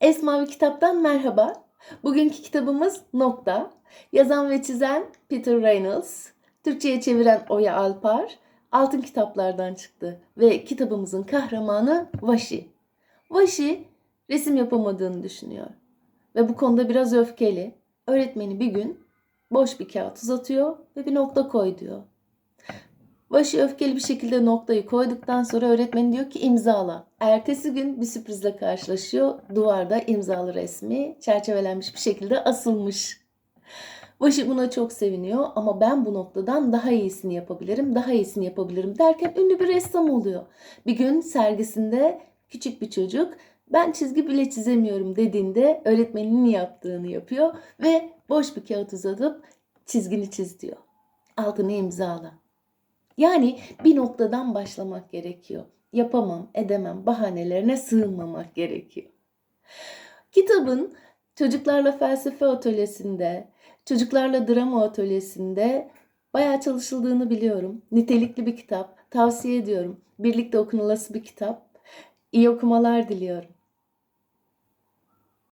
Esmavi Kitap'tan merhaba. Bugünkü kitabımız Nokta. Yazan ve çizen Peter Reynolds. Türkçe'ye çeviren Oya Alpar. Altın kitaplardan çıktı. Ve kitabımızın kahramanı Vaşi. Vaşi resim yapamadığını düşünüyor. Ve bu konuda biraz öfkeli. Öğretmeni bir gün boş bir kağıt uzatıyor ve bir nokta koy diyor. Başı öfkeli bir şekilde noktayı koyduktan sonra öğretmeni diyor ki imzala. Ertesi gün bir sürprizle karşılaşıyor. Duvarda imzalı resmi çerçevelenmiş bir şekilde asılmış. Başı buna çok seviniyor ama ben bu noktadan daha iyisini yapabilirim, daha iyisini yapabilirim derken ünlü bir ressam oluyor. Bir gün sergisinde küçük bir çocuk ben çizgi bile çizemiyorum dediğinde öğretmeninin yaptığını yapıyor ve boş bir kağıt uzatıp çizgini çiz diyor. Altını imzala. Yani bir noktadan başlamak gerekiyor. Yapamam, edemem bahanelerine sığınmamak gerekiyor. Kitabın çocuklarla felsefe atölyesinde, çocuklarla drama atölyesinde bayağı çalışıldığını biliyorum. Nitelikli bir kitap. Tavsiye ediyorum. Birlikte okunulası bir kitap. İyi okumalar diliyorum.